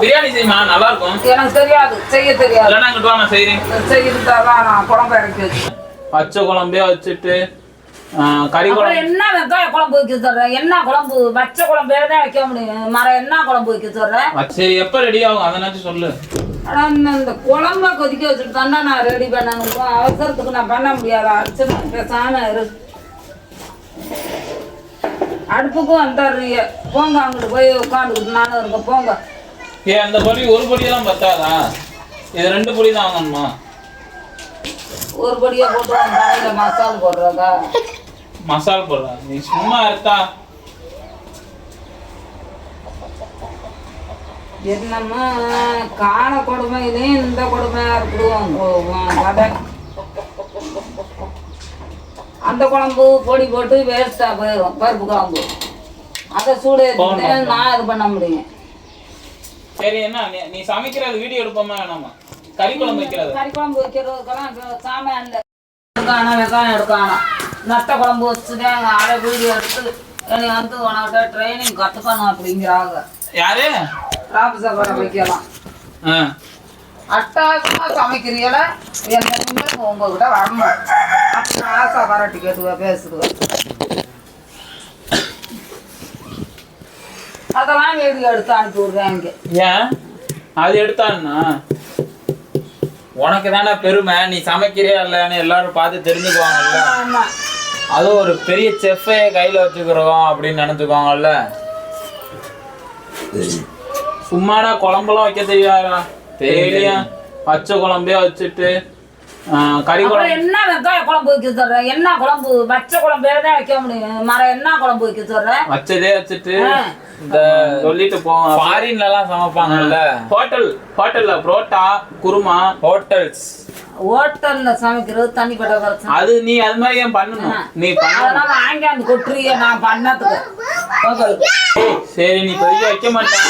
பிரியாணி செய்யுமா? நல்லா இருக்கும் எனக்கு தெரியாது. செய்ய தெரியாது. இல்லைன்னா இங்கிட்டு வா நான் செய்றேன். செய்யறதுதான் நான் குழம்பு இறக்கி வச்சு. பச்சை குழம்பே வச்சுட்டு கறி குழம்பு. என்ன வெங்காய குழம்பு வைக்க சொல்றேன் என்ன குழம்பு? வச்ச குழம்பு தான் வைக்க முடியும். மரம் என்ன குழம்பு வைக்க சொல்றேன் சரி எப்ப ரெடி ஆகும்? அதனாச்சும் சொல்லு. ஆனா இந்த குழம்ப கொதிக்க வச்சுட்டு தானே நான் ரெடி பண்ணணும் அவசரத்துக்கு நான் பண்ண முடியாது? அடிச்சு பேசாம இரு. அடுப்புக்கும் வந்துடுறீங்க. போங்க அங்கிட்டு போய் உட்காந்துக்கிட்டு நானும் இருக்கேன். போங்க. ஏன் அந்த பொடி ஒரு பொடியெல்லாம் பத்தாதா? இது ரெண்டு பொடி தான் வாங்கணுமா? ஒரு படியா போட்டு மசால் போடுறதா? மசாலா போடுறா. நீ சும்மா இருக்கா என்னம்மா காண கொடுமையிலையும் இந்த கொடுமையா இருக்குதுவோம் கதை? அந்த குழம்பு பொடி போட்டு வேஸ்டா போயிடும் பருப்பு குழம்பு. அதை சூடு நான் இது பண்ண முடியும். சரி என்ன? நீ சமைக்கிறது வீடியோ எடுப்போமா வேணாமா? கறி குழம்பு வைக்கிறது. கறி குழம்பு வைக்கிறதுக்கெல்லாம் சாமான் இல்லை எடுக்கானா வெங்காயம் எடுக்கானா. நத்த குழம்பு வச்சுதான் அரை வீடியோ எடுத்து என்னை வந்து உனக்கிட்ட ட்ரைனிங் கற்றுக்கணும் அப்படிங்கிறாங்க. யாரு? ராபசபரை வைக்கலாம். ஆ. அட்டாசமா சமைக்கிறீங்கள என்னைக்குமே உங்ககிட்ட வரணும் அப்படி ஆசை பாராட்டி கேட்டுவ பேசுதுவ அதெல்லாம் வீடியோ எடுத்து அனுப்பி விடுறாங்க ஏன்? அது எடுத்தான்னா? உனக்கு தானே பெருமை. நீ சமைக்கிறியா இல்லைன்னு எல்லாரும் பார்த்து தெரிஞ்சுக்குவாங்கல்ல. ஆமா அது ஒரு பெரிய செஃப்பே கையில வச்சுக்கிறோம் அப்படின்னு நினைச்சுக்குவாங்கல்ல. சும்மாடா குழம்பெல்லாம் வைக்க தெரியாதா தெரியும் பச்சை குழம்பே வச்சுட்டு கறி குழம்பு. என்ன வெங்காய குழம்பு வைக்க சொல்றேன் என்ன குழம்பு? வச்ச குழம்பு தான் வைக்க முடியும். மரம் என்ன குழம்பு வைக்க சொல்றேன் வச்சதே வச்சுட்டு. இந்த சொல்லிட்டு ஃபாரின்ல எல்லாம் சமைப்பாங்கல்ல? ஹோட்டல் ஹோட்டல்ல புரோட்டா குருமா. ஹோட்டல்ஸ் ஹோட்டல்ல சமைக்கிறது தனிப்பட்ட பிரச்சனை அது நீ அது மாதிரி ஏன் பண்ணணும்? நீ பண்ண அதனால ஆங்கியாந்து கொட்டுறிய நான் பண்ணதுக்கு. சரி நீ கொதிக்க வைக்க மாட்டேன்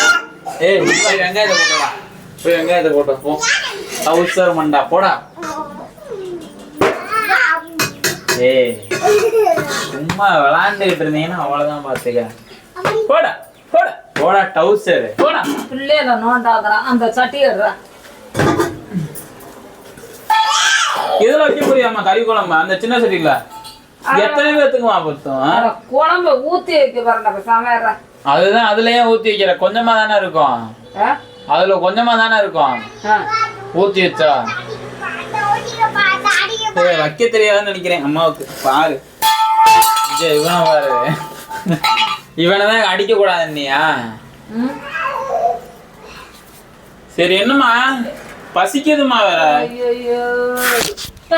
ஏய் வெங்காயத்தை போட்டா போய் வெங்காயத்தை போட்ட போ. அவசர மண்டா போடா. ஏய் சும்மா விளாண்டுகிட்டு இருந்தீங்கன்னா அவ்வளவுதான் பாத்துக்க. போடா போடா. போடா டவுசர் போடா. பிள்ளையில நோண்டாக்குறான். அந்த சட்டி எடுறான் இதுல வைக்க முடியாமா கறி குழம்பு அந்த சின்ன சட்டியில. எத்தனை பேத்துக்குமா பத்தும்? குழம்ப ஊத்தி வைக்க பாருங்க அதுதான் அதுலயே ஊத்தி வைக்கிற. கொஞ்சமா தானே இருக்கும்? அதுல கொஞ்சமா தானே இருக்கும்? ஊத்தி வச்சா. வைக்க தெரியாதுன்னு நினைக்கிறேன். அம்மாவுக்கு. பாரு. விஜய், இவனை பாரு. இவனை தான் அடிக்க கூடாது நீயா சரி என்னம்மா? பசிக்குதுமா வேற.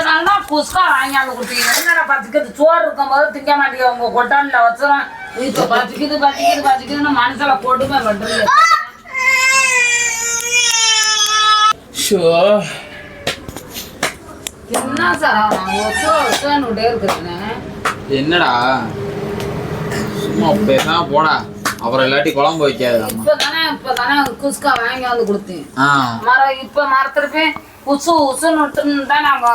நல்லா புஸ்கா வாங்கியாந்து கொடுத்தீங்க என்னடா பத்துக்கிறது சோறு இருக்கும் போது திங்க மாட்டீங்க உங்க கொட்டான்ல வச்சிடும் இப்ப பத்துக்குது பத்துக்குது பத்துக்குதுன்னு மனசுல கொடுமை பண்றீங்க ஷோ. என்ன சார்? அவன் ஒசோ ஒசோன்னுட்டே இருக்குதுன்னு என்னடா? சும்மா பேசாம போடா. அப்புறம் இல்லாட்டி குழம்பு வைக்காது இப்பதானே இப்பதானே குஸ்கா வாங்கி வந்து கொடுத்தேன். மரம் இப்ப மரத்திருப்பே உசு உசுன்னு விட்டுன்னு தான் நாங்க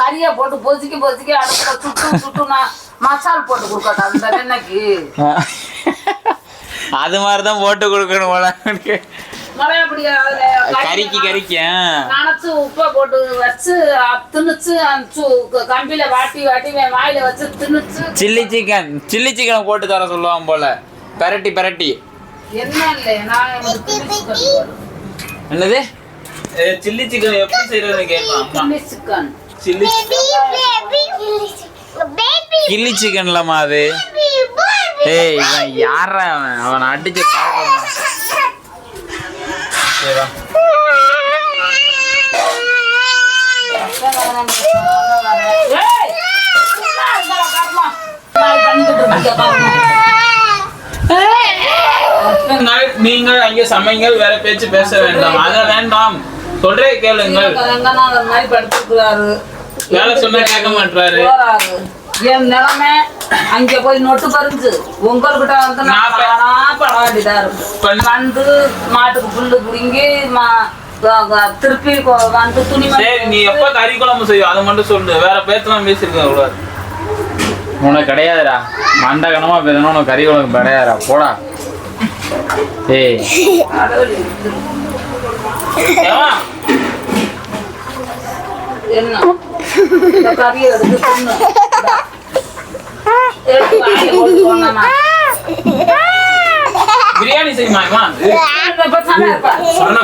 கறியை போட்டு பொசிக்கி பொசிக்கி அடுப்புல சுட்டு சுட்டு நான் மசால் போட்டு கொடுக்கட்டா அந்த வெண்ணெய்க்கு. அது மாதிரி தான் போட்டு கொடுக்கணும் போல கறிக்கு கறிக்கு. நனைச்சு உப்பை போட்டு வச்சு திணிச்சு கம்பியில வாட்டி வாட்டி என் வாயில வச்சு திணிச்சு சில்லி சிக்கன் சில்லி சிக்கன் போட்டு தர சொல்லுவான் போல. பெரட்டி பெரட்டி. என்ன இல்லை நான். என்னது? சில்லி சிக்கன் எப்படி செய்யறதுன்னு கேட்பான் சில்லி சிக்கன். சில்லி கில்லி சிக்கன்லமா அது. ஏய் இவன் யாரா அவன்? அவனை அடிச்சு தாக்கணும் சரி வா. ஏய், சும்மா இருங்கடா, பாரும்மா. நான் பண்ணிக்கிட்டு இருக்கேன், பாரும்மா. நீங்கள் அங்கே சமைங்கள் வேற பேச்சு பேச வேண்டாம் அத வேண்டாம் சொல்றே கேளுங்கள். வேலை சொன்னா கேட்க மாட்டாரு. என் நிலைமை அங்க போய் நொட்டு பறிஞ்சு உங்கள்கிட்ட வந்து நான் பட வேண்டியதா இருக்கு பண்ண- வந்து மாட்டுக்கு புல்லு பிடிங்கி திருப்பி வந்து துணி சரி நீ எப்ப கறி குழம்பு செய்யும் அதை மட்டும் சொல்லு. வேற பேச்செல்லாம் பேசிருக்க கூடாது உனக்கு கிடையாதுடா. மண்டகனமா பேசணும் உனக்கு கறி குழம்பு கிடையாதுடா. போடா. ஏய்? என்ன? கறியை எடுத்து பிரியாணி செய்யுமா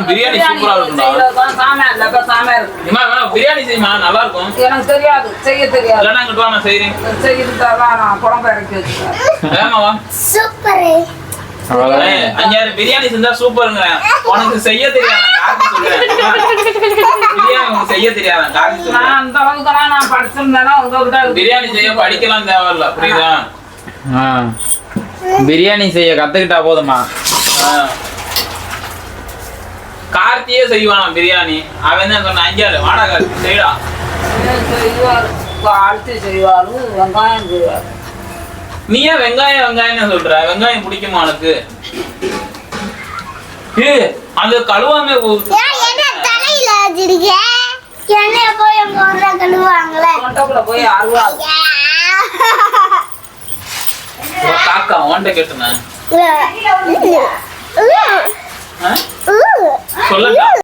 பிரியாணி சூப்பரா இருக்கும்டா. செய்யறதுதான் சாமை இல்ல, பேசாம இரு. அம்மா, அம்மா, பிரியாணி செய்யுமா? நல்லா இருக்கும் எனக்கு தெரியாது செய்ய தெரியாது. இல்லைன்னா இங்கிட்டு வா நான் செய்றேன். செய்யறதுதான் நான் குழம்பு இறக்கி வச்சுக்கிறேன். ஏமா வா. சூப்பரு. அஞ்சாறு பிரியாணி செஞ்சா சூப்பருங்கிறேன் உனக்கு செய்ய தெரியாத பிரியாணி உனக்கு செய்ய தெரியாத அந்த அளவுக்குலாம் நான் படிச்சிருந்தேன்னா உங்ககிட்ட பிரியாணி செய்ய படிக்கலாம் தேவையில்ல புரியுதா? பிரியாணி செய்ய கத்துக்கிட்டா போதுமா? கார்த்தியே செய்வான் பிரியாணி. அவன் தான் சொன்ன அஞ்சாறு வாடா கார்த்தி செய்டா. செய்வார் அழுத்தி செய்வாரு வெங்காயம் செய்வார். நீ ஏன் வெங்காயம் வெங்காயம்னு சொல்ற. வெங்காயம் பிடிக்குமா உனக்கு? அந்த கழுவாம என்ன தலையில வச்சிருக்க? என்னைய போய் ஊர்ல கழுவாங்களே போய் அருவாள் ஒரு காக்கா உன்கிட்ட கேட்டுனேன். சொல்லுங்க